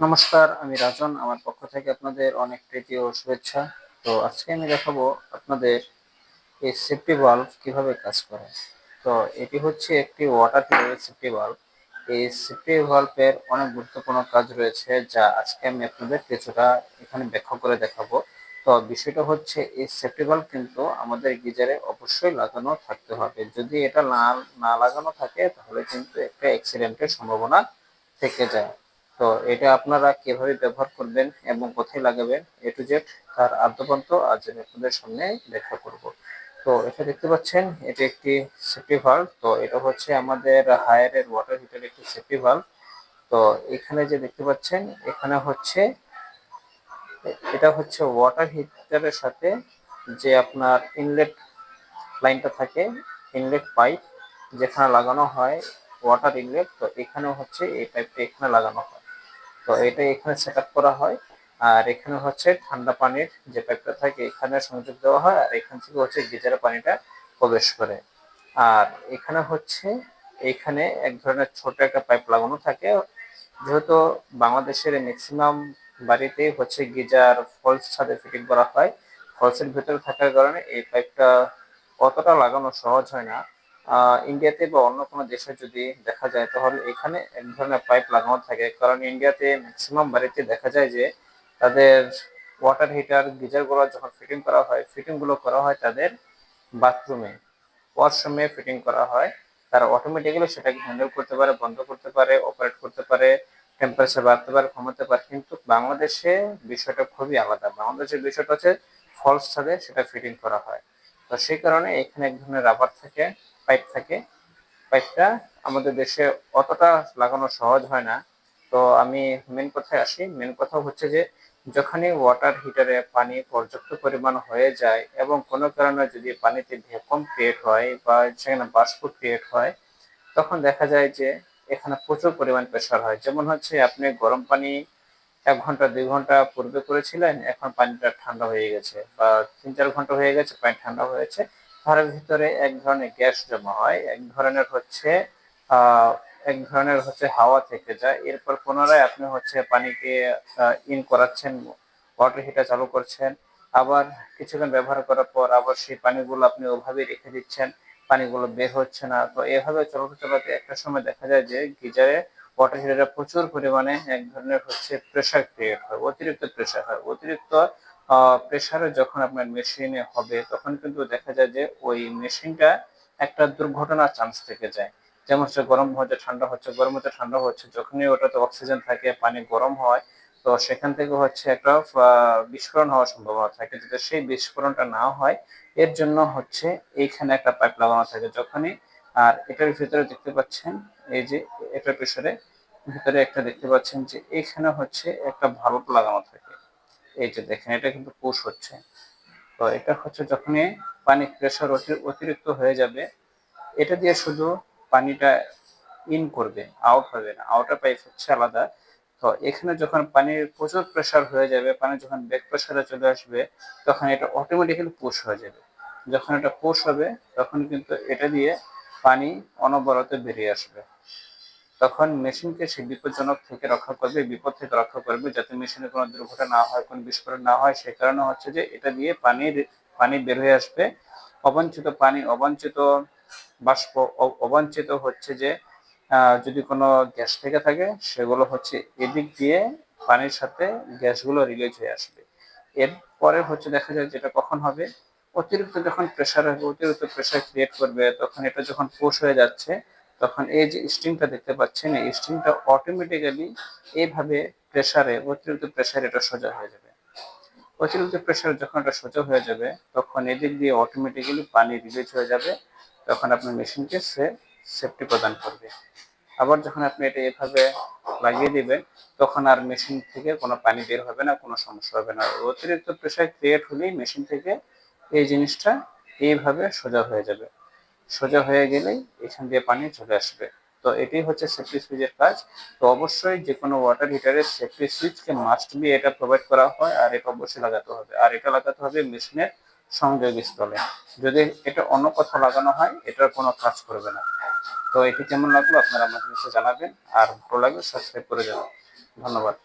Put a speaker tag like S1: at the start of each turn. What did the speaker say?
S1: নমস্কার, আমি রাজন। আমার পক্ষ থেকে আপনাদের অনেক প্রীতি ও শুভেচ্ছা। তো আজকে আমি দেখাবো আপনাদের এই সেফটি ভালভ কীভাবে কাজ করে। তো এটি হচ্ছে একটি ওয়াটার হিটারের সেফটি ভালভ এই সেফটি ভালভের অনেক গুরুত্বপূর্ণ কাজ রয়েছে, যা আজকে আমি আপনাদের কিছুটা এখানে ব্যাখ্যা করে দেখাবো। তো বিষয়টা হচ্ছে, এই সেফটি ভালভ কিন্তু আমাদের গিজারে অবশ্যই লাগানো থাকতে হবে। যদি এটা না না লাগানো থাকে, তাহলে কিন্তু একটা অ্যাক্সিডেন্টের সম্ভাবনা থেকে যায়। তো এটা আপনারা কীভাবে ব্যবহার করবেন এবং কোথায় লাগাবেন এ টু জেড তার আদ্যপান্ত আজ আমি আপনাদের সামনে ব্যাখ্যা করব। তো এটা দেখতে পাচ্ছেন, এটি একটি সেফটি ভাল্ভ তো এটা হচ্ছে আমাদের হায়ারের ওয়াটার হিটার একটি সেফটি ভাল্ভ তো এখানে যে দেখতে পাচ্ছেন, এখানে হচ্ছে, এটা হচ্ছে ওয়াটার হিটারের সাথে যে আপনার ইনলেট লাইনটা থাকে ইনলেট পাইপ যেখানে লাগানো হয় ওয়াটার ইনলেট তো এখানে হচ্ছে এই পাইপটা এখানে লাগানো হয়। তো এটা এখানে সেট করা হয়। আর এখানে হচ্ছে ঠান্ডা পানির যে পাইপটা থাকে, এখানে সংযোগ দেওয়া হয় আর এখান থেকে হচ্ছে গিজারের পানিটা প্রবেশ করে। আর এখানে হচ্ছে, এখানে এক ধরনের ছোট একটা পাইপ লাগানো থাকে। যেহেতু বাংলাদেশের ম্যাক্সিমাম বাড়িতেই হচ্ছে গিজার ফলস ছাদে ফিটিং করা হয় ফলসের ভেতরে থাকার কারণে এই পাইপটা অতটা লাগানো সহজ হয় না। ইন্ডিয়াতে বা অন্য কোনো দেশে যদি দেখা যায়, তাহলে এখানে এক ধরনের পাইপ লাগানো থাকে। কারণ ইন্ডিয়াতে ম্যাক্সিমাম বাড়িতে দেখা যায় যে, তাদের ওয়াটার হিটার গিজারগুলো যখন ফিটিং করা হয় ফিটিংগুলো করা হয় তাদের বাথরুমে ওয়াশরুমে ফিটিং করা হয়। তারা অটোমেটিক্যালি সেটাকে হ্যান্ডেল করতে পারে, বন্ধ করতে পারে অপারেট করতে পারে টেম্পারেচার বাড়তে পারে কমাতে পারে। কিন্তু বাংলাদেশে বিষয়টা খুবই আলাদা। বাংলাদেশের বিষয়টা হচ্ছে ফলস ছাদে সেটা ফিটিং করা হয়। তো সেই কারণে এখানে এক ধরনের রাবার থাকে থাকে। পাইপটা আমাদের দেশে অতটা লাগানো সহজ হয় না। তো আমি মেন কথায় আসি। মেন কথা হচ্ছে যে, যখনই ওয়াটার হিটারে পানি পর্যাপ্ত পরিমাণ হয়ে যায় এবং কোনো কারণে যদি পানিতে ভ্যাকুয়াম ক্রিয়েট হয় বা সেখানে বাষ্প ক্রিয়েট হয়, তখন দেখা যায় যে, এখানে প্রচুর পরিমাণ প্রেশার হয়। যেমন হচ্ছে, আপনি গরম পানি এক ঘণ্টা, দুই ঘণ্টা পূর্বে করেছিলেন, এখন পানিটা ঠান্ডা হয়ে গেছে বা তিন চার ঘণ্টা হয়ে গেছে, পানি ঠান্ডা হয়েছে। তার ভিতরে এক ধরনের গ্যাস জমা হয়, এক ধরনের হচ্ছে এক ধরনের হচ্ছে হাওয়া থেকে যায়। এরপর পুনরায় আপনি হচ্ছে পানিকে ইন করাচ্ছেন ওয়াটার হিটার চালু করছেন। আবার কিছুক্ষণ ব্যবহার করার পর আবার সেই পানিগুলো আপনি ওভাবে রেখে দিচ্ছেন, পানিগুলো বের হচ্ছে না। তো এভাবে চলতে চলাতে একটা সময় দেখা যায় যে গিজারে ওয়াটার হিটারে প্রচুর পরিমাণে এক ধরনের হচ্ছে প্রেশার ক্রিয়েট হয়, অতিরিক্ত প্রেশার হয়। অতিরিক্ত প্রেশারে যখন আপনার মেশিনে হবে, তখন কিন্তু দেখা যায় যে ওই মেশিনটা একটা দুর্ঘটনার চান্স থেকে যায়। যেমন হচ্ছে গরম হচ্ছে, ঠান্ডা হচ্ছে, গরম হচ্ছে, ঠান্ডা হচ্ছে, যখনই ওটাতে অক্সিজেন থাকে, পানি গরম হয়, তো সেখান থেকে হচ্ছে একটা বিস্ফোরণ হওয়ার সম্ভাবনা থাকে। যদি সেই বিস্ফোরণটা না হয়, এর জন্য হচ্ছে এইখানে একটা পাইপ লাগানো থাকে। যখনই, আর এটার ভিতরে দেখতে পাচ্ছেন, এই যে এটার পেছনে ভিতরে একটা দেখতে পাচ্ছেন যে এইখানে হচ্ছে একটা ভাল্ব লাগানো থাকে। এই যে দেখেন, এটা কিন্তু পুশ হচ্ছে। তো এটা হচ্ছে যখনই পানি প্রেশার অতিরিক্ত হয়ে যাবে, এটা দিয়ে শুধু পানিটা ইন করবে আউট হবে না। আউটার পাইপ হচ্ছে আলাদা। তো এখানে যখন পানির প্রচুর প্রেশার হয়ে যাবে, পানি যখন ব্যাক প্রেশারে চলে আসবে, তখন এটা অটোমেটিক্যালি পুশ হয়ে যাবে। যখন এটা পুশ হবে, তখন কিন্তু এটা দিয়ে পানি অনবরত বেরিয়ে আসবে। তখন মেশিনকে সেই বিপজ্জনক থেকে রক্ষা করবে, বিপদ থেকে রক্ষা করবে, যাতে মেশিনে কোনো দুর্ঘটনা না হয়, কোনো বিস্ফোরণ না হয়। সে কারণে হচ্ছে যে এটা দিয়ে পানির, পানি বের হয়ে আসবে। অবাঞ্ছিত পানি অবাঞ্ছিত বাষ্প অবাঞ্ছিত হচ্ছে যে যদি কোনো গ্যাস থেকে থাকে, সেগুলো হচ্ছে এদিক দিয়ে পানির সাথে গ্যাসগুলো রিলিজ হয়ে আসবে। এরপরে হচ্ছে দেখা যায় যেটা কখন হবে? অতিরিক্ত যখন প্রেশার হবে, অতিরিক্ত প্রেশার ক্রিয়েট করবে, তখন এটা যখন পোষ হয়ে যাচ্ছে তখন এই যে স্ট্রিংটা দেখতে পাচ্ছেন, এই স্ট্রিংটা অটোমেটিক্যালি এইভাবে প্রেসারে অতিরিক্ত প্রেশারে এটা সোজা হয়ে যাবে। অতিরিক্ত প্রেশার যখন এটা সোজা হয়ে যাবে, তখন এদিক দিয়ে অটোমেটিক্যালি পানি রিলিজ হয়ে যাবে, তখন আপনার মেশিনকে সে সেফটি প্রদান করবে। আবার যখন আপনি এটা এভাবে লাগিয়ে দিবেন, তখন আর মেশিন থেকে কোনো পানি বের হবে না, কোনো সমস্যা হবে না। অতিরিক্ত প্রেশার ক্রিয়েট হলেই মেশিন থেকে এই জিনিসটা এইভাবে সোজা হয়ে যাবে। সোজা হয়ে গেলেই এখান দিয়ে পানি চলে আসবে। তো এটাই হচ্ছে সেফটি সুইচের কাজ। তো অবশ্যই যে কোনো ওয়াটার হিটারের সেফটি সুইচকে মাস্ট বি এটা প্রোভাইড করা হয় আর এটা অবশ্যই লাগাতে হবে। আর এটা লাগাতে হবে মেশিনের সংযোগস্থলে যদি এটা অন্য কোথাও লাগানো হয়, এটার কোনো কাজ করবে না। তো এটি কেমন লাগল আপনারা আমাকে নিচে জানাবেন। আর ভালো লাগলে সাবস্ক্রাইব করে যাবেন ধন্যবাদ।